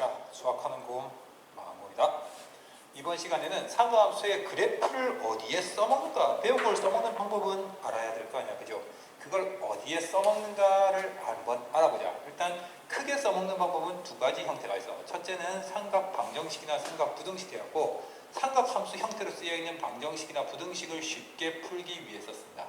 자, 수학하는 곰 마무리다. 이번 시간에는 상호함수의 그래프를 어디에 써먹는가 배운 걸 써먹는 방법은 알아야 될 거 아니야 그죠? 그걸 어디에 써먹는가를 한번 알아보자 일단 크게 써먹는 방법은 두 가지 형태가 있어 첫째는 삼각 방정식이나 삼각 부등식이었고 삼각 함수 형태로 쓰여있는 방정식이나 부등식을 쉽게 풀기 위해서 쓴다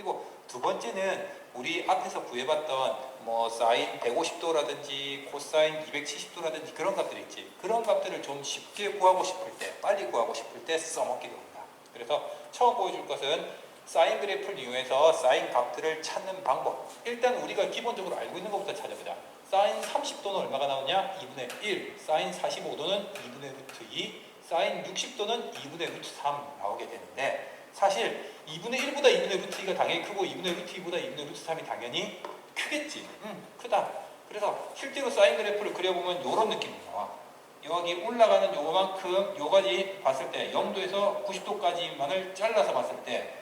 그리고 두 번째는 우리 앞에서 구해봤던 뭐 사인 150도라든지 코사인 270도라든지 그런 값들 있지. 그런 값들을 좀 쉽게 구하고 싶을 때 빨리 구하고 싶을 때 써먹기도 한다. 그래서 처음 보여줄 것은 사인 그래프를 이용해서 사인 값들을 찾는 방법. 일단 우리가 기본적으로 알고 있는 것부터 찾아보자. 사인 30도는 얼마가 나오냐? 2분의 1 사인 45도는 2분의 루트 2 사인 60도는 2분의 루트 3 나오게 되는데 사실 2분의 1보다 2분의 루트 2가 당연히 크고 2분의 루트 2보다 2분의 루트 3이 당연히 크겠지. 응, 크다. 그래서 실제로 사인 그래프를 그려보면 이런 느낌이 나와. 여기 올라가는 요만큼 요까지 봤을 때 0도에서 90도까지만을 잘라서 봤을 때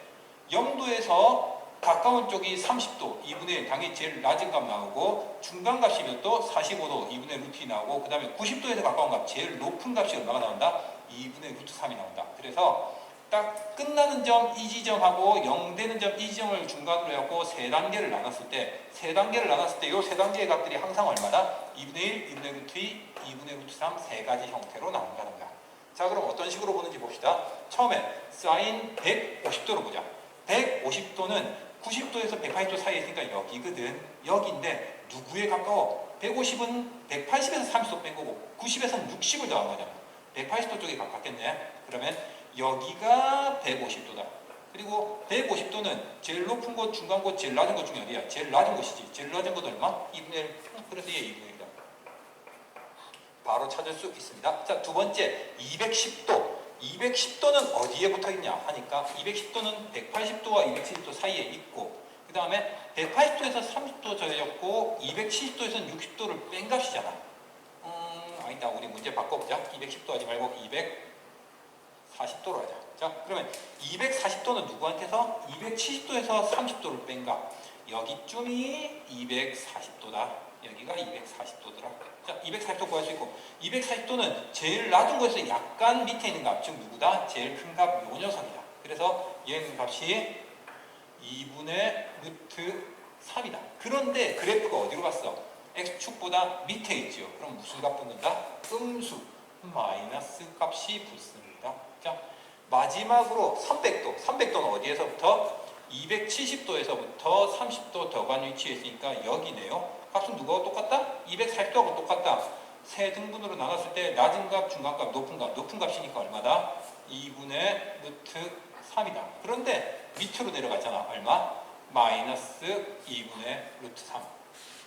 0도에서 가까운 쪽이 30도, 2분의 1, 당연히 제일 낮은 값 나오고 중간 값이 몇 도? 45도, 2분의 루트 2 나오고 그 다음에 90도에서 가까운 값, 제일 높은 값이 얼마가 나온다? 2분의 루트 3이 나온다. 그래서 딱 끝나는 점 이 지점하고 0 되는 점 이 지점을 중간으로 해갖고 세 단계를 나눴을 때, 세 단계를 나눴을 때 이 세 단계의 값들이 항상 얼마다? 2분의 1, 2분의 루트 2, 2분의 루트 3 세 가지 형태로 나온다는 거야. 자, 그럼 어떤 식으로 보는지 봅시다. 처음에 사인 150도로 보자. 150도는 90도에서 180도 사이에 있으니까 여기거든. 여기인데 누구에 가까워? 150은 180에서 30도 뺀 거고 90에서는 60을 더한 거잖아. 180도 쪽에 가깝겠네. 그러면 여기가 150도다. 그리고 150도는 제일 높은 곳, 중간 곳, 제일 낮은 곳 중에 어디야? 제일 낮은 곳이지. 제일 낮은 곳 얼마? 2분의 1. 그래서 얘 2분의 1이다. 바로 찾을 수 있습니다. 자, 두 번째, 210도. 210도는 어디에 붙어 있냐 하니까 210도는 180도와 270도 사이에 있고 그 다음에 180도에서 30도 저였고 270도에서 60도를 뺀 값이잖아. 음, 아니다. 우리 문제 바꿔보자. 210도 하지 말고 240도로 하자. 자, 그러면 240도는 누구한테서? 270도에서 30도를 뺀 값. 여기쯤이 240도다. 여기가 240도더라. 자, 240도 구할 수 있고 240도는 제일 낮은 곳에서 약간 밑에 있는 값, 즉 누구다? 제일 큰 값, 요 녀석이다. 그래서 얘는 값이 2분의 루트 3이다. 그런데 그래프가 어디로 갔어? x축보다 밑에 있죠. 그럼 무슨 값 붙는다? 음수 마이너스 값이 붙습니다. 자, 마지막으로 300도. 300도는 어디에서부터? 270도에서부터 30도 더간 위치에 있으니까 여기네요. 값은 누구하고 똑같다? 240도하고 똑같다. 세 등분으로 나눴을 때 낮은 값, 중간 값, 높은 값. 높은 값이니까 얼마다? 2분의 루트 3이다. 그런데 밑으로 내려갔잖아. 얼마? 마이너스 2분의 루트 3.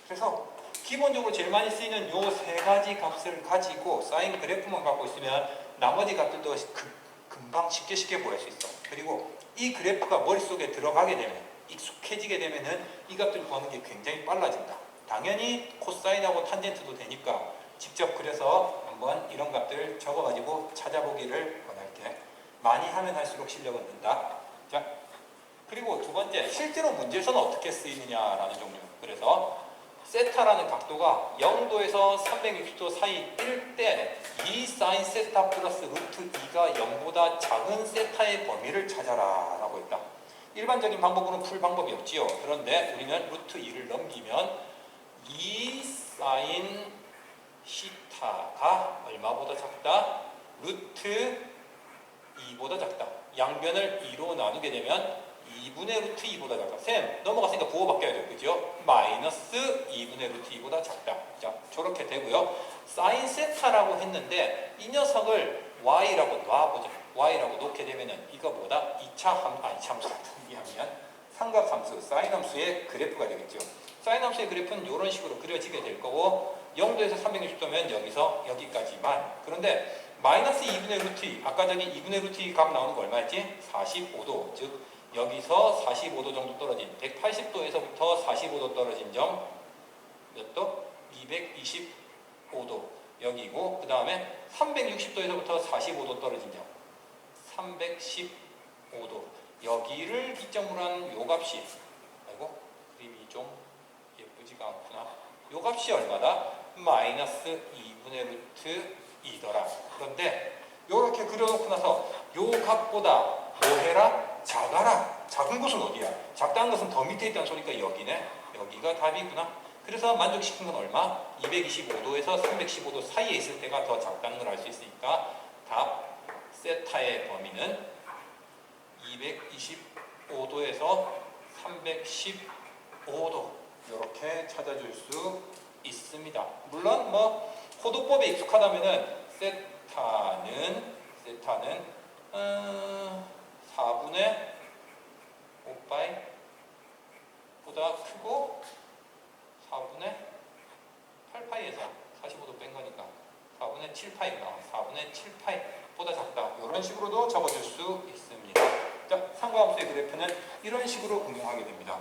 그래서 기본적으로 제일 많이 쓰이는 요 세 가지 값을 가지고 사인 그래프만 갖고 있으면 나머지 값들도 그, 금방 쉽게 쉽게 구할 수 있어. 그리고 이 그래프가 머릿속에 들어가게 되면 익숙해지게 되면은 이 값들 구하는 게 굉장히 빨라진다. 당연히 코사인하고 탄젠트도 되니까 직접 그려서 한번 이런 값들 적어가지고 찾아보기를 권할게. 많이 하면 할수록 실력은 는다. 자, 그리고 두 번째, 실제로 문제에서는 어떻게 쓰이느냐라는 종류. 그래서 세타라는 각도가 0도에서 360도 사이 일 때이 사인 세타 플러스 루트 2가 0보다 작은 세타의 범위를 찾아라 라고 했다. 일반적인 방법으로는 풀 방법이 없지요. 그런데 우리는 루트 2를 넘기면 2 사인 시타가 얼마보다 작다? 루트 2보다 작다. 양변을 2로 나누게 되면 2분의 루트 2보다 작다. 쌤, 넘어갔으니까 부호 바뀌어야죠. 그죠? 마이너스 2분의 루트 2보다 작다. 자, 저렇게 되고요. 사인 세타라고 했는데 이 녀석을 y라고 놔보자. y라고 놓게 되면은 이거 보다 2차 함, 아니 참수, 미하면 삼각함수, 사인 함수의 그래프가 되겠죠. 사인 함수의 그래프는 이런 식으로 그려지게 될 거고 0도에서 360도면 여기서 여기까지만. 그런데 마이너스 2분의 루트 2, 아까 전에 2분의 루트 2값 나오는 거 얼마였지? 45도, 즉 여기서 45도 정도 떨어진 180도에서부터 45도 떨어진 점 몇 도? 225도 여기고 그 다음에 360도에서부터 45도 떨어진 점 315도 여기를 기점으로 한 요 값이 아이고 그림이 좀 예쁘지가 않구나 요 값이 얼마다? 마이너스 2분의 2분의 루트 2더라. 그런데 이렇게 그려놓고 나서 요 값보다 뭐 해라? 작아라. 작은 곳은 어디야? 작다는 것은 더 밑에 있다는 소리니까 여기네. 여기가 답이구나. 그래서 만족시킨 건 얼마? 225도에서 315도 사이에 있을 때가 더 작다는 걸 알 수 있으니까 답 세타의 범위는 225도에서 315도 이렇게 찾아줄 수 있습니다. 물론 뭐 호도법에 익숙하다면은 세타는 세타는 어, 4분의 5파이 보다 크고 4분의 8파이에서 45도 뺀 거니까 4분의 7파이 나와 4분의 7파이보다 작다 이런 식으로도 적어줄 수 있습니다. 자, 상과함수의 그래프는 이런 식으로 응용하게 됩니다.